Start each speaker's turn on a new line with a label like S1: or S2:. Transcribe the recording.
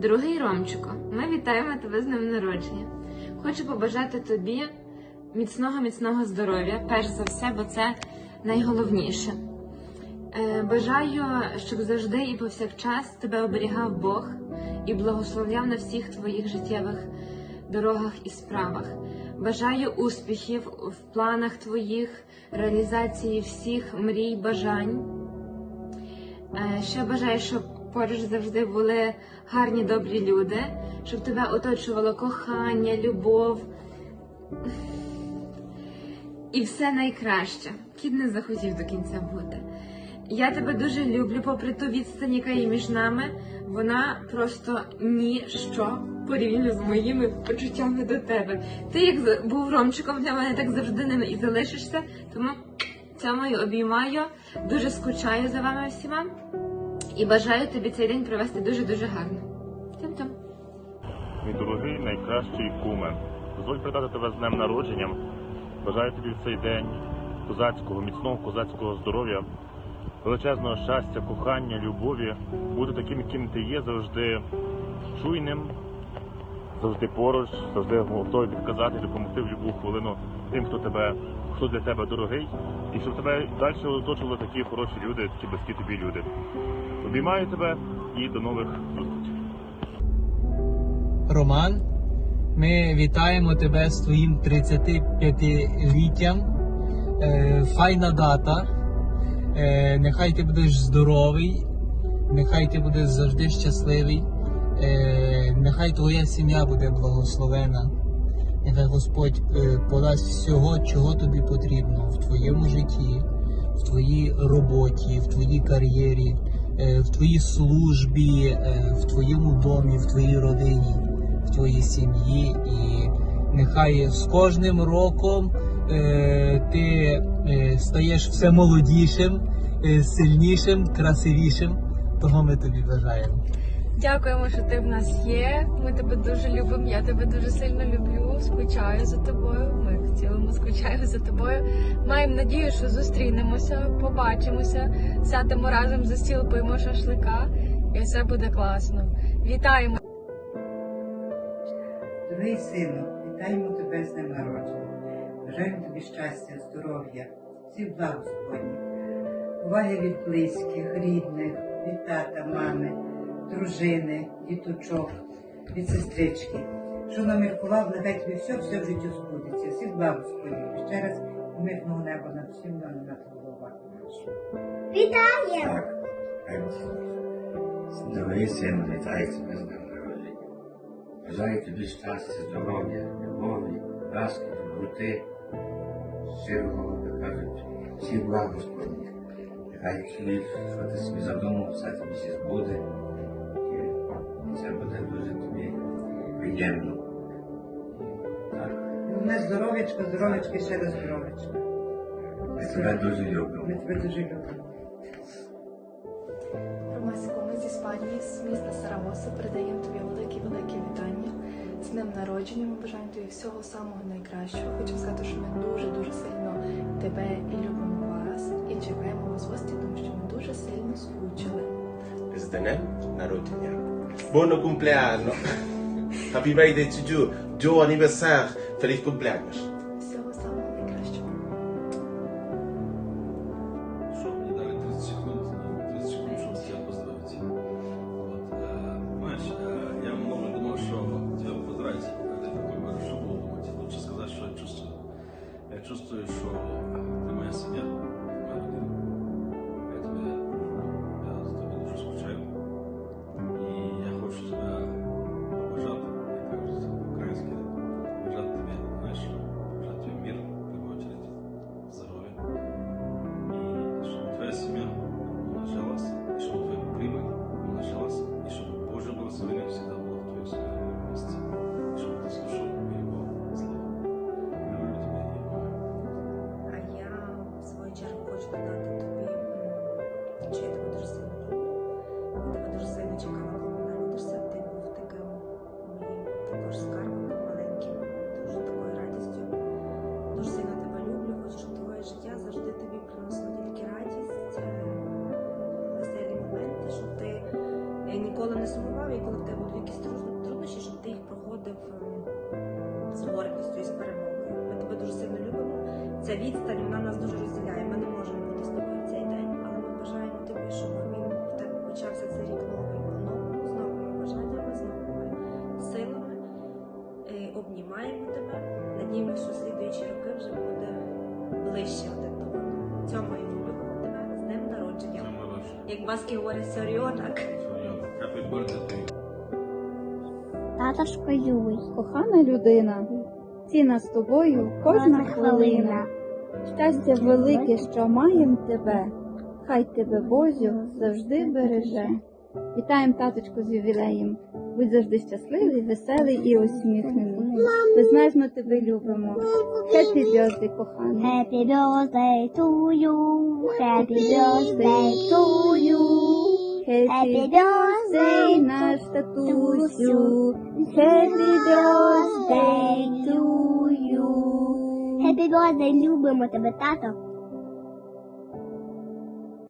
S1: Дорогий Ромчико, ми вітаємо тебе з днем народження. Хочу побажати тобі міцного, міцного здоров'я, перш за все, бо це найголовніше. Е, Бажаю, щоб завжди і повсякчас тебе оберігав Бог і благословляв на всіх твоїх життєвих дорогах і справах. Бажаю успіхів в планах твоїх, реалізації всіх мрій, бажань. Е, Ще бажаю, щоб поруч завжди були гарні, добрі люди, щоб тебе оточувало кохання, любов і все найкраще. Кіт не захотів до кінця бути. Я тебе дуже люблю, попри ту відстань, яка є між нами. Вона просто ніщо порівняно з моїми почуттями до тебе. Ти як був ромчиком для мене, так завжди ним і залишишся. Тому цьомою обіймаю, дуже скучаю за вами всіма і бажаю тобі цей день провести дуже дуже гарно. Тям-тям.
S2: Мій дорогий найкращий куме. Дозволь привітати тебе з днем народження. Бажаю тобі в цей день козацького, міцного козацького здоров'я, величезного щастя, кохання, любові, бути таким, яким ти є, завжди чуйним, завжди поруч, завжди готовий підказати, допомогти в будь-яку хвилину тим, хто тебе, хто для тебе дорогий, і щоб тебе далі оточували такі хороші люди, такі близькі тобі люди. Обіймаю тебе і до нових зустрічей.
S3: Роман, ми вітаємо тебе з твоїм 35-літтям. Е, файна дата. Е, нехай ти будеш здоровий, нехай ти будеш завжди щасливий, е, нехай твоя сім'я буде благословена. Нехай Господь е, подасть всього, чого тобі потрібно в твоєму житті, в твоїй роботі, в твоїй кар'єрі, е, в твоїй службі, е, в твоєму домі, в твоїй родині, в твоїй сім'ї. І нехай з кожним роком ти стаєш все молодішим, сильнішим, красивішим. Того ми тобі бажаємо.
S4: Дякуємо, що ти в нас є. Ми тебе дуже любимо. Я тебе дуже сильно люблю. Скучаю за тобою. Ми в цілому скучаємо за тобою. Маємо надію, що зустрінемося, побачимося, сядемо разом за стіл, поїмо шашлика, і все буде класно. Вітаємо!
S5: Дорогий сину, вітаємо тебе з днем народження. Бажаємо тобі щастя, здоров'я, всіх благ Господніх, уваги від близьких, рідних, від тата, мами, дружини, діточок, від сестрички. Що наміркував, нехай тобі все, все в житті збудеться. Всіх благ. І ще раз мирного неба над всім нам над головами.
S6: Так, Дорогий син, вітаю тебе з днем народження. Бажаю тобі щастя, здоров'я, любові, ласки, доброти, щирого, як кажуть, всіх благ Господніх. Нехай чоловік, що ти собі задумав, все тобі ще збуде. Приємно. Так,
S5: Головне здоров'ячко, здоров'ячко і ще раз здоров'ячко.
S6: ми тебе дуже любимо.
S5: Ми тебе дуже любимо.
S7: Ромасику, ми з Іспанії, з міста Сарамоса, передаємо тобі великі-великі вітання. З днем народження ми бажаємо тобі всього самого найкращого. Хочу сказати, що ми дуже-дуже сильно тебе і любимо вас. І чекаємо вас в гості, тому що ми дуже сильно скучили.
S8: з днем народження. Buon compleanno. Happy birthday to you. Joe anniversaire. Feliz cumpleaños.
S9: І
S10: коли в тебе будуть якісь труднощі, щоб ти їх проходив ем, з гордістю і з перемогою. Ми тебе дуже сильно любимо. Ця відстань вона нас дуже розділяє. Ми не можемо бути з тобою в цей день, але ми бажаємо тобі, щоб він в тебе почався цей рік новий по-новому, з новими бажаннями, з новими силами. Е, Обнімаємо тебе. Надіємося, що слідуючі роки вже буде ближче один до одного. Цьомаємо, любимо тебе з днем народження. Як баски говорять, соріонак.
S9: Happy birthday to you.
S11: Татушко Юй,
S12: Кохана людина, ціна з тобою кожна хвилина. Щастя велике, що маєм тебе, хай тебе Бозю завжди береже. Вітаємо таточку з ювілеєм. Будь завжди щасливий, веселий і усміхнений. Ти знаєш, ми тебе любимо. Хеппі бьозди, коханий.
S11: Happy birthday to you, Happy birthday to you,
S12: Хеппі бьозди, наш татусю.
S11: Happy birthday to you. Happy birthday, любимо тебе, тато.